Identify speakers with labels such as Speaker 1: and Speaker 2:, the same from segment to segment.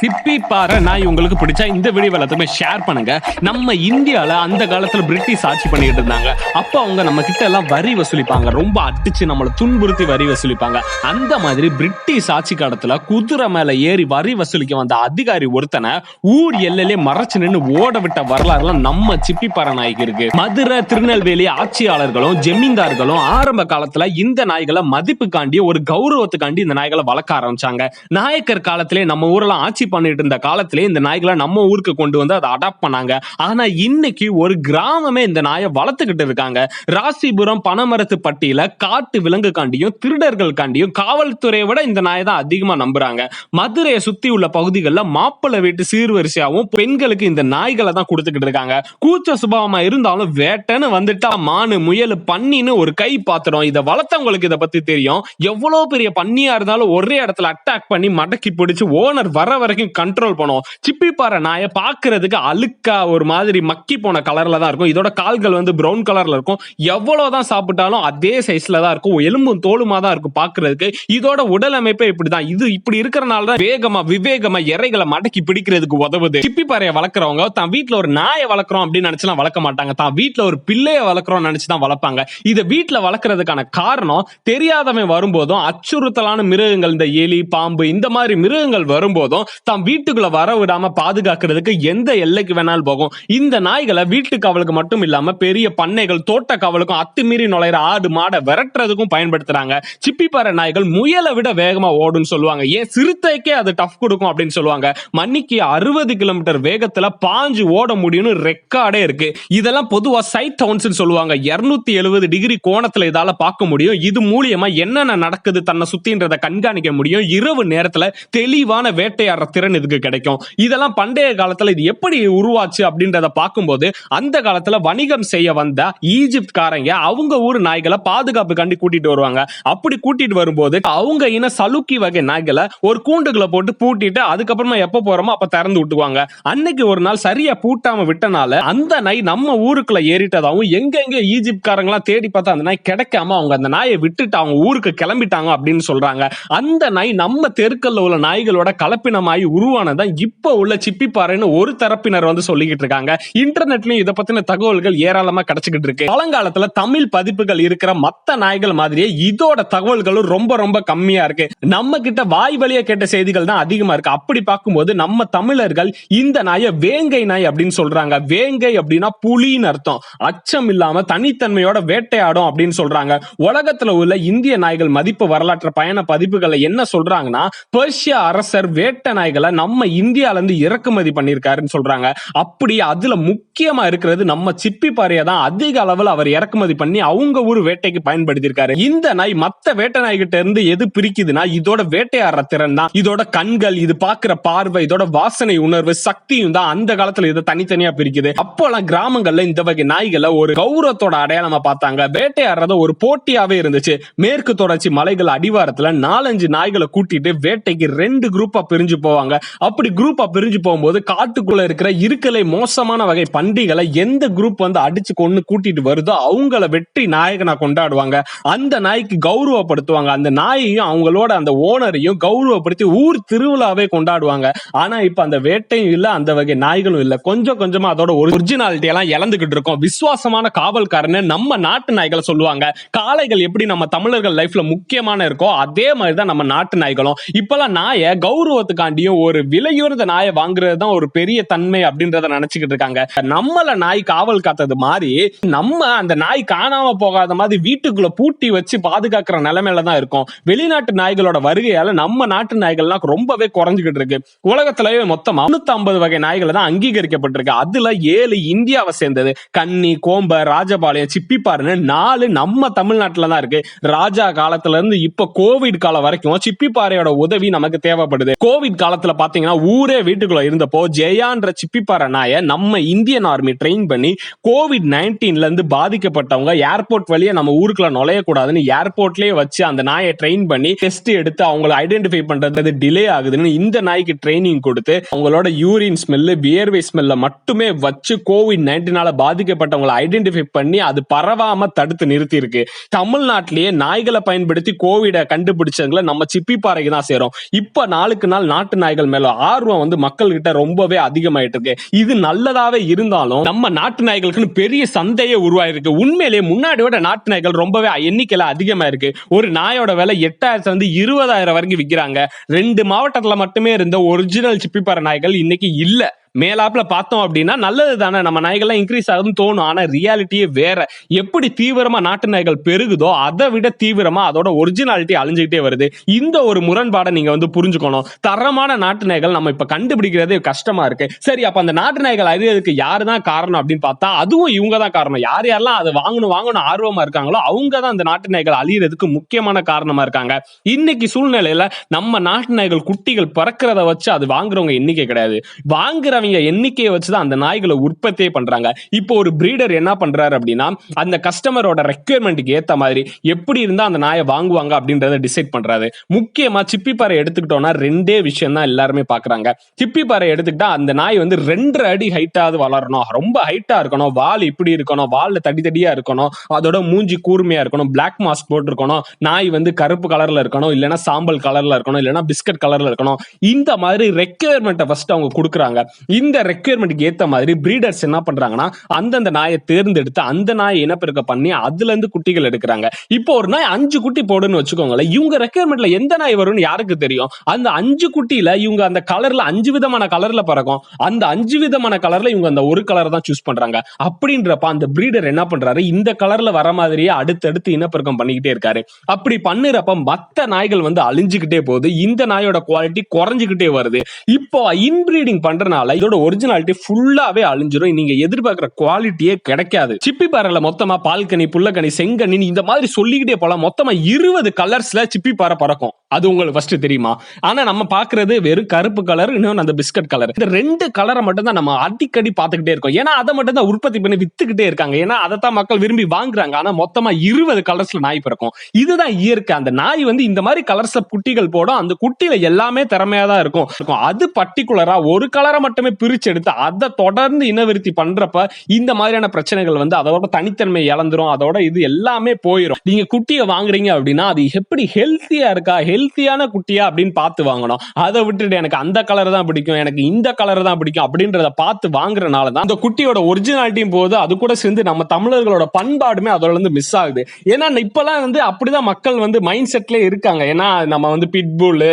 Speaker 1: சிப்பி பாறை நாய் உங்களுக்கு பிடிச்சா இந்த வீடியோ எல்லாத்துக்குமே ஷேர் பண்ணுங்க. நம்ம இந்தியால அந்த காலத்துல பிரிட்டிஷ் ஆட்சி பண்ணிட்டு இருந்தாங்க. அப்போ அவங்க நம்ம கிட்ட எல்லாம் வரி வசூலிப்பாங்க. ரொம்ப அடிச்சு நம்மளை துன்புறுத்தி வரி வசூலிப்பாங்க. அந்த மாதிரி பிரிட்டிஷ் ஆட்சி காலத்துல குதிரை மேல ஏறி வரி வசூலிக்க வந்த அதிகாரி ஒருத்தனை ஊர் எல்லையிலே மறைச்சு நின்னு ஓட விட்ட வரலாறுலாம் நம்ம சிப்பி பாறை நாய்க்கு இருக்கு. மதுரை திருநெல்வேலி ஆட்சியாளர்களும் ஜமீன்தார்களும் ஆரம்ப காலத்துல இந்த நாய்களை மதிப்புக்காண்டி ஒரு கௌரவத்துக்காண்டி இந்த நாய்களை வளர்க்க ஆரம்பிச்சாங்க. நாயக்கர் காலத்திலே நம்ம ஊரெல்லாம் ஆட்சி பண்ணிட்டு இருந்த காலத்திலே இந்த நாய்களை நம்ம ஊருக்கு கொண்டு வந்து அதை அடாப்ட் பண்ணாங்க. ஆனா இன்னைக்கு ஒரு கிராமமே இந்த நாயை வளர்த்துக்கிட்டு இருக்காங்க. ராசிபுரம் பனமரத்து பட்டியல காட்டு விலங்குக்காண்டியும் திருடர்களுக்காண்டியும் காவல்துறையை விட இந்த நாயை தான் அதிகமா நம்புறாங்க. மதுரையை சுத்தி உள்ள பகுதிகளில் மாப்பிள்ளை வீட்டு சீர்வரிசையாகவும் பெண்களுக்கு இந்த நாய்களை தான் கொடுத்துக்கிட்டு இருக்காங்க. கூச்ச சுபாவமா இருந்தாலும் வேட்டைன்னு வந்துட்டா மானு முயல் பண்ணின்னு ஒரு கை பாத்திரம். இதை வளர்த்தவங்களுக்கு இதை பத்தி தெரியும். எவ்வளவு பெரிய பண்ணியா இருந்தாலும் ஒரே இடத்துல அட்டாக் பண்ணி மடக்கி பிடிச்சு ஓனர் வர வரைக்கும் கண்ட்ரோல் பண்ணும் சிப்பி பாறை நாயை பாக்குறதுக்கு அழுக்கா ஒரு மாதிரி மக்கி போன கலர்ல தான் இருக்கும். இதோட கால்கள் வந்து பிரவுன் கலர்ல இருக்கும். எவ்வளவுதான் சாப்பிட்டாலும் அதே சைஸ்ல தான் இருக்கும். எலும்பும் தோலுமா தான் இருக்கும் பாக்குறதுக்கு இதோட உடல் அமைப்பே இப்படிதான். இது இப்படி இருக்கிறனால தான் வேகமா விவேகமா இறைகளை மடக்கி பிடிக்கிறதுக்கு உதவுது. சிப்பி பாறையை வளர்க்குறவங்க தான் வீட்டுல ஒரு நாயை வளர்க்குறோம் அப்படின்னு நினைச்சுலாம் வளர்க்க மாட்டாங்க. தான் வீட்டுல ஒரு பிள்ளைய வளர்க்குறோம் நினைச்சு தான் வளர்ப்பாங்க. இதை வீட்டுல வளர்க்கறதுக்கான காரணம் தெரியாதவன் வரும்போதும் அச்சுறுத்தலான மிருகங்கள் இந்த எலி பாம்பு இந்த மாதிரி மிருகங்கள் வரும்போதும் தான் வீட்டுக்குள்ள வர விடாம பாதுகாக்கிறதுக்கு எந்த எல்லைக்கு வேணாலும் போகும். இந்த நாய்களை வீட்டு காவலுக்கு மட்டும் இல்லாம பெரிய பண்ணைகள் தோட்ட காவலுக்கும் அத்துமீறி நுழையிற ஆடு மாடை விரட்டுறதுக்கும் பயன்படுத்துறாங்க. சிப்பிப்பாறை நாய்கள் முயலை விட வேகமா ஓடுன்னு சொல்லுவாங்க. ஏன் சிறுத்தைக்கே அது டஃப் கொடுக்கும் அப்படின்னு சொல்லுவாங்க. மணிக்கு அறுபது கிலோமீட்டர் வேகத்துல பாஞ்சு ஓட முடியும்னு ரெக்கார்டே இருக்கு. இதெல்லாம் பொதுவா சைட் டவுன்ஸ் சொல்லுவாங்க. 270 எழுபது டிகிரி கோணத்துல இதால பார்க்க முடியும். இது மூலியமா என்னென்ன நடக்குது தன்னை சுத்தின்றத கண்காணிக்க முடியும். இரவு நேரத்துல தெளிவான வேட்டையாடுற திறன் இதுக்கு கிடைக்கும்? இதெல்லாம் பண்டைய காலத்துல இது எப்படி உருவாச்சு அப்படின்றத பார்க்கும்போது அந்த காலத்துல வணிகம் செய்ய வந்த ஈஜிப்ட்காரங்க அவங்க ஊர் நாய்களை பாதுகாப்புக்காண்டி கூட்டிட்டு வருவாங்க. அப்படி கூட்டிட்டு வரும்போது அவங்க இன சலுக்கி வகை நாய்களை ஒரு கூண்டுகளை போட்டு பூட்டிட்டு அதுக்கப்புறமா எப்ப போறோமோ அப்ப திறந்து விட்டுவாங்க அன்னைக்கு ஒரு நாள் சரியா பூட்டாம விட்டனால அந்த நாய் நம்ம ஊருக்குள்ள ஏறிட்டதாவும் எங்க எங்க ஈஜிப்ட்காரங்களாம் தேடி பார்த்தா அந்த நாய் கிடைக்காம அவங்க அந்த நாயை விட்டுட்டு அவங்க ஊருக்கு கிளம்பிட்டாங்க அப்படின்னு சொல்றாங்க. அந்த நாய் நம்ம தெருக்கல்ல உள்ள நாய்களோட கலப்பினமாயி உருவானதான் இப்ப உள்ள சிப்பிப்பாறைன்னு ஒரு தரப்பினர் வந்து சொல்லிக்கிட்டு இருக்காங்க. இன்டர்நெட்லயும் இதை பத்தின தகவல்கள் ஏராளமா கிடைச்சிக்கிட்டு இருக்கு. பழங்காலத்துல தமிழ் பதிப்புகள் இருக்கிற மத்த நாய்கள் மாதிரியே இதோட தகவல்களும் ரொம்ப ரொம்ப கம்மியா இருக்கு. நம்ம கிட்ட வாய் வழியா கேட்ட செய்திகள் தான் அதிகமா இருக்கு. அப்படி பார்க்கும்போது நம்ம தமிழர்கள் இந்த நாயை வேங்கை நாய் அப்படின்னு சொல்றாங்க. வேங்கை அப்படின்னா புலின்னு அர்த்தம். அச்சம் இல்லாம தனித்தன்மையோட வேட்டையாடும் அப்படின்னு சொல்றாங்க. உலகத்துல உள்ள இந்திய நாய்கள் மதிப்பு வரலாற்று பயண பதிப்புகளை என்ன சொல்றாங்கன்னா பெர்ஷிய அரசர் வேட்டை நாய்கள் நம்ம இந்தியால இருந்து இறக்குமதி பண்ணிருக்காருன்னு சொல்றாங்க. அப்படி அதுல முக்கியமா இருக்கிறது நம்ம சிப்பி பாறையை தான் அதிக அளவுல அவர் இறக்குமதி பண்ணி அவங்க ஊர் வேட்டைக்கு பயன்படுத்தியிருக்காரு. இந்த நாய் மத்த வேட்டை நாய்கிட்ட இருந்து எது பிரிக்குதுன்னா இதோட வேட்டையாடுற திறன் தான். இதோட கண்கள் இது பாக்குற பார்வை இதோட வாசனை உணர்வு சக்தியும் தான் அந்த காலத்துல இதை தனித்தனியா பிரிக்குது. அப்போலாம் கிராமங்கள்ல இந்த வகை நாய்களை ஒரு கௌரவத்தோட அடையாளமா பார்த்தாங்க. வேட்டையாடுறத ஒரு போட்டியாவே இருந்துச்சு. மேற்கு தொடர்ச்சி மலைகள் அடிவாரத்துல நாலஞ்சு நாய்களை கூட்டிட்டு வேட்டைக்கு ரெண்டு குரூப்பா பிரிஞ்சு போவாங்க. அப்படி குரூப்பா பிரிஞ்சு போகும்போது காட்டுக்குள்ள இருக்கிற இருக்கலை மோசமான வகை பண்டிகளை எந்த குரூப் வந்து அடிச்சு கொண்டு கூட்டிட்டு வருதோ அவங்கள வெற்றி நாயகனா கொண்டாடுவாங்க. அந்த நாய்க்கு கௌரவப்படுத்துவாங்க. அந்த நாயையும் அவங்களோட அந்த ஓனரையும் கௌரவப்படுத்தி ஊர் திருவிழாவே கொண்டாடுவாங்க. ஆனா இப்ப அந்த வேட்டையும் இல்ல அந்த வகை நாய்களும் இல்ல. கொஞ்சம் கொஞ்சமா அதோட ஒரிஜினாலிட்டி எல்லாம் இழந்துகிட்டு இருக்கோம். விசுவாசமான காவல்காரன்னு நம்ம நாட்டு நாய்களை சொல்லுவாங்க. காளைகள் எப்படி நம்ம தமிழர்கள் லைஃப்ல முக்கியமான இருக்கோ அதே மாதிரிதான் நம்ம நாட்டு நாய்களும். இப்பெல்லாம் நாயை கௌரவத்துக்காண்டி கௌரவத்துக்காண்டியும் ஒரு விலையுறத நாயை வாங்குறது தான் ஒரு பெரிய தன்மை அப்படின்றத நினைச்சுக்கிட்டு இருக்காங்க. நம்மள நாய் காவல் காத்தது மாதிரி நம்ம அந்த நாய் காணாம போகாத மாதிரி வீட்டுக்குள்ள பூட்டி வச்சு பாதுகாக்கிற நிலைமையில தான் இருக்கும். வெளிநாட்டு நாய்களோட வருகையால நம்ம நாட்டு நாய்கள்லாம் ரொம்பவே குறைஞ்சுக்கிட்டு இருக்கு. உலகத்திலேயே மொத்தம் முன்னூத்தி ஐம்பது வகை நாய்கள் தான் அங்கீகரிக்கப்பட்டிருக்கு. அதுல ஏழு இந்தியாவை சேர்ந்தது. கன்னி கோம்ப ராஜபாளையம் சிப்பிப்பாருன்னு நாலு நம்ம தமிழ்நாட்டுல தான் இருக்கு. ராஜா காலத்துல இருந்து இப்ப கோவிட் காலம் வரைக்கும் சிப்பிப்பாறையோட உதவி நமக்கு தேவைப்படுது. கோவிட் காலத்துல பாத்தீங்கன்னா ஊரே வீட்டுக்குள்ள இருந்தப்போ ஜெயான்ற சிப்பிப்பாறை நாயை நம்ம இந்தியன் ஆர்மி ட்ரெயின் பண்ணி கோவிட் நைன்டீன்ல இருந்து பாதிக்கப்பட்டவங்க ஏர்போர்ட் வழியே நம்ம ஊருக்குள்ள நுழையக்கூடாதுன்னு ஏர்போர்ட்லயே வச்சு அந்த நாயை ட்ரெயின் பண்ணி டெஸ்ட் எடுத்து அவங்கள ஐடென்டிஃபை பண்றது டிலே ஆகுதுன்னு இந்த நாய்க்கு ட்ரைனிங் கொடுத்து அவங்களோட யூரின் ஸ்மெல்லு வியர்வை ஸ்மெல்ல மட்டுமே வச்சு கோவிட் நைன்டீனால பாதிக்கப்பட்டவங்களை ஐடென்டிஃபை பண்ணி அது பரவாம தடுத்து நிறுத்தி இருக்கு தமிழ்நாட்டிலேயே நாய்களை பயன்படுத்தி கோவிட கண்டுபிடிச்சவங்கள நம்ம சிப்பி பாறைக்கு தான் சேரும். இப்ப நாளுக்கு நாள் நாட்டு நாய்கள் மேல ஆர்வம் வந்து மக்கள் கிட்ட ரொம்பவே அதிகமாயிட்டு இருக்கு இது நல்லதாவே இருந்தாலும் நம்ம நாட்டு நாய்களுக்குன்னு பெரிய சந்தையே உருவாயிருக்கு. உண்மையிலேயே முன்னாடி விட நாட்டு நாய்கள் ரொம்பவே எண்ணிக்கையில அதிகமா இருக்கு ஒரு நாயோட விலை எட்டாயிரத்துல இருந்து இருபதாயிரம் வரைக்கும் விற்கிறாங்க ரெண்டு மாவட்டத்துல மட்டுமே இருந்த ஒரிஜினல் சிப்பிப்பாறை நாய்கள் இன்னைக்கு இல்லை. மேலாப்ல பார்த்தோம் அப்படின்னா நல்லது தானே. நம்ம நாய்கள்லாம் இன்க்ரீஸ் ஆகுதுன்னு தோணும். ஆனா ரியாலிட்டியே வேற. எப்படி தீவிரமா நாட்டு நாய்கள் பெருகுதோ அதை விட தீவிரமா அதோட ஒரிஜினாலிட்டி அழிஞ்சுக்கிட்டே வருது. இந்த ஒரு முரண்பாடை நீங்க வந்து புரிஞ்சுக்கணும். தரமான நாட்டு நாய்கள் நம்ம இப்ப கண்டுபிடிக்கிறதே கஷ்டமா இருக்கு. சரி அப்ப அந்த நாட்டு நாய்கள் அறியதுக்கு யாரு தான் காரணம் அப்படின்னு பார்த்தா அதுவும் இவங்க தான் காரணம். யார் யாரெல்லாம் அதை வாங்கணும் வாங்கணும் ஆர்வமா இருக்காங்களோ அவங்க தான் அந்த நாட்டு நாய்கள் அழியறதுக்கு முக்கியமான காரணமா இருக்காங்க. இன்னைக்கு சூழ்நிலையில நம்ம நாட்டு நாய்கள் குட்டிகள் பறக்கிறத வச்சு அது வாங்குறவங்க எண்ணிக்கை கிடையாது. வாங்குறவங்க எண்ணிக்கையை வச்சுதான் அந்த நாய்களை உற்பத்தியே பண்றாங்க. இப்போ ஒரு பிரீடர் என்ன பண்றாரு அப்படின்னா அந்த கஸ்டமரோட ரெக்குயர்மெண்ட்டுக்கு ஏத்த மாதிரி எப்படி இருந்தா அந்த நாயை வாங்குவாங்க அப்படின்றத டிசைட் பண்றாரு. முக்கியமா சிப்பிப்பாறை எடுத்துக்கிட்டோம்னா ரெண்டே விஷயம் தான் எல்லாருமே பாக்குறாங்க. சிப்பிப்பாறை எடுத்துக்கிட்டா அந்த நாய் வந்து ரெண்டரை அடி ஹைட்டாவது வளரணும். ரொம்ப ஹைட்டா இருக்கணும். வால் இப்படி இருக்கணும். வால்ல தடி தடியா இருக்கணும். அதோட மூஞ்சி கூர்மையா இருக்கணும். பிளாக் மாஸ்க் போட்டிருக்கணும். நாய் வந்து கருப்பு கலர்ல இருக்கணும். இல்லைன்னா சாம்பல் கலர்ல இருக்கணும். இல்லைன்னா பிஸ்கட் கலர்ல இருக்கணும். இந்த மாதிரி ரெக்யர்மெண்ட்டை ஃபர்ஸ்ட் அவங்க கொடுக்குறாங்க. இந்த ரெக்குயர்மெண்ட்டுக்கு ஏத்த மாதிரி பிரீடர்ஸ் என்ன பண்றாங்கன்னா அந்தந்த நாயை தேர்ந்தெடுத்து அந்த நாயை இனப்பெருக்க பண்ணி அதுல இருந்து குட்டிகள் எடுக்கிறாங்க. இப்போ ஒரு நாய் அஞ்சு குட்டி போடுன்னு வச்சுக்கோங்களேன் இவங்க ரெக்குயர்மெண்ட்ல எந்த நாய் வரும்னு யாருக்கு தெரியும்? அந்த அஞ்சு குட்டியில இவங்க அந்த கலர்ல அஞ்சு விதமான கலர்ல பறக்கும். அந்த அஞ்சு விதமான கலர்ல இவங்க அந்த ஒரு கலர் தான் சூஸ் பண்றாங்க. அப்படின்றப்ப அந்த பிரீடர் என்ன பண்றாரு? இந்த கலர்ல வர மாதிரியே அடுத்தடுத்து இனப்பெருக்கம் பண்ணிக்கிட்டே இருக்காரு. அப்படி பண்ணுறப்ப மத்த நாய்கள் வந்து அழிஞ்சுக்கிட்டே போகுது. இந்த நாயோட குவாலிட்டி குறைஞ்சுக்கிட்டே வருது. இப்போ இன்பிரீடிங் பண்றதுனால இதோட ஒரிஜினாலிட்டி ஃபுல்லாவே அழிஞ்சிரும். நீங்க எதிர்பார்க்கிற குவாலிட்டியே கிடைக்காது. சிப்பி பாறையில மொத்தமா பால்கனி புல்லக்கனி செங்கனி இந்த மாதிரி சொல்லிக்கிட்டே போலாம் மொத்தமா இருபது கலர்ஸ்ல சிப்பி பாறை பறக்கும். அது உங்களுக்கு ஃபர்ஸ்ட் தெரியுமா? ஆனா நம்ம பாக்குறது வெறும் கருப்பு கலர் இன்னொன்று அந்த பிஸ்கட் கலர் இந்த ரெண்டு கலரை மட்டும் தான் நம்ம அடிக்கடி பார்த்துக்கிட்டே இருக்கோம். ஏன்னா அதை மட்டும் தான் உற்பத்தி பண்ணி வித்துக்கிட்டே இருக்காங்க. ஏன்னா அதை தான் மக்கள் விரும்பி வாங்குறாங்க. ஆனா மொத்தமா இருபது கலர்ஸ்ல நாய் பிறக்கும். இதுதான் இயற்கை. அந்த நாய் வந்து இந்த மாதிரி கலர்ஸ்ல குட்டிகள் போடும். அந்த குட்டியில எல்லாமே திறமையா தான் இருக்கும். இருக்கும். அது பர்டிகுலரா ஒரு கலரை மட்டுமே பிரிச்சு எடுத்து அதை தொடர்ந்து இனவிருத்தி பண்றப்ப இந்த மாதிரியான பிரச்சனைகள் வந்து அதோட தனித்தன்மை இழந்துரும். அதோட இது எல்லாமே போயிடும் நீங்க குட்டியை வாங்குறீங்க அப்படின்னா அது எப்படி ஹெல்த்தியா இருக்கா? ஹெல்த்தியான குட்டியா அப்படின்னு பார்த்து வாங்கணும். அதை விட்டுட்டு எனக்கு அந்த கலர் தான் பிடிக்கும் எனக்கு இந்த கலர் தான் பிடிக்கும் அப்படின்றத பார்த்து வாங்குறனால தான் அந்த குட்டியோட ஒரிஜினாலிட்டியும் போது அது கூட சேர்ந்து நம்ம தமிழர்களோட பண்பாடுமே அதோட இருந்து மிஸ் ஆகுது. ஏன்னா இப்பெல்லாம் வந்து அப்படிதான் மக்கள் வந்து மைண்ட் செட்ல இருக்காங்க. ஏன்னா நம்ம வந்து பிட்புல்லு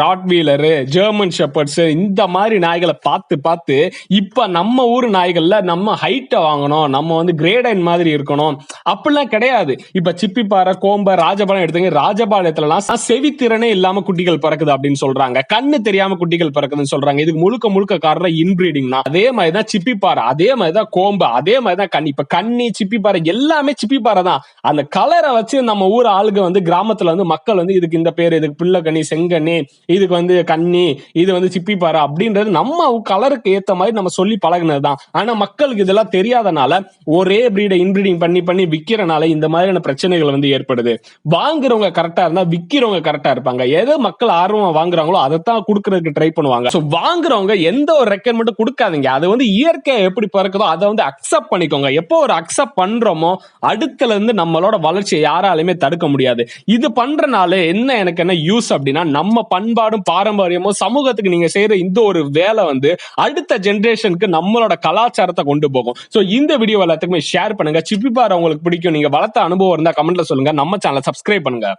Speaker 1: ராட்வீலரு ஜெர்மன் ஷெப்பர்ட்ஸ் இந்த மாதிரி நாய்களை பார்த்து பார்த்து பார்த்து இப்ப நம்ம ஊர் நாய்கள்ல நம்ம ஹைட்டை வாங்கணும். நம்ம வந்து கிரேடைன் மாதிரி இருக்கணும். அப்படிலாம் கிடையாது. இப்ப சிப்பிப்பாறை கோம்ப ராஜபாளையம் எடுத்துங்க. ராஜபாளையத்துலலாம் செவித்திறனே இல்லாம குட்டிகள் பிறக்குது அப்படின்னு சொல்றாங்க. கண்ணு தெரியாம குட்டிகள் பிறக்குதுன்னு சொல்றாங்க. இதுக்கு முழுக்க முழுக்க காரணம் இன்பிரீடிங் தான் அதே மாதிரி தான் சிப்பிப்பாறை அதே மாதிரி தான் கோம்பு அதே மாதிரி தான் கண்ணி. இப்ப கண்ணி சிப்பிப்பாறை எல்லாமே சிப்பிப்பாறை தான். அந்த கலரை வச்சு நம்ம ஊர் ஆளுங்க வந்து கிராமத்துல வந்து மக்கள் வந்து இதுக்கு இந்த பேர் இதுக்கு பிள்ளைக்கண்ணி செங்கண்ணி இதுக்கு வந்து கண்ணி இது வந்து சிப்பிப்பாறை அப்படின்றது நம்ம கலருக்கு ஏத்த மாதிரி நம்ம சொல்லி பழகுனது தான் ஆனா மக்களுக்கு இதெல்லாம் தெரியாதனால ஒரே பிரீடை இன்பிரீடிங் பண்ணி பண்ணி விக்கிறனால இந்த மாதிரியான பிரச்சனைகள் வந்து ஏற்படுது. வாங்குறவங்க கரெக்டா இருந்தா விக்கிறவங்க கரெக்டா இருப்பாங்க. எது மக்கள் ஆர்வமா வாங்குறாங்களோ அதைத்தான் கொடுக்கறதுக்கு ட்ரை பண்ணுவாங்க. ஸோ வாங்குறவங்க எந்த ஒரு ரெக்கமெண்ட் கொடுக்காதீங்க. அது வந்து இயற்கை எப்படி பிறக்குதோ அதை வந்து அக்செப்ட் பண்ணிக்கோங்க. எப்போ ஒரு அக்செப்ட் பண்றோமோ அடுத்துல இருந்து நம்மளோட வளர்ச்சியை யாராலுமே தடுக்க முடியாது. இது பண்றனால என்ன எனக்கு என்ன யூஸ் அப்படின்னா நம்ம பண்பாடும் பாரம்பரியமும் சமூகத்துக்கு நீங்க செய்யற இந்த ஒரு வேலை வந்து அடுத்த ஜென்ரேஷனுக்கு நம்மளோட கலாச்சாரத்தை கொண்டு போகும். சோ இந்த வீடியோ எல்லாத்துக்குமே ஷேர் பண்ணுங்க. சிப்பி பார் உங்களுக்கு பிடிக்கும். நீங்க வளர்த்த அனுபவம் இருந்தா கமெண்ட்ல சொல்லுங்க. நம்ம சேனலை சப்ஸ்கிரைப் பண்ணுங்க.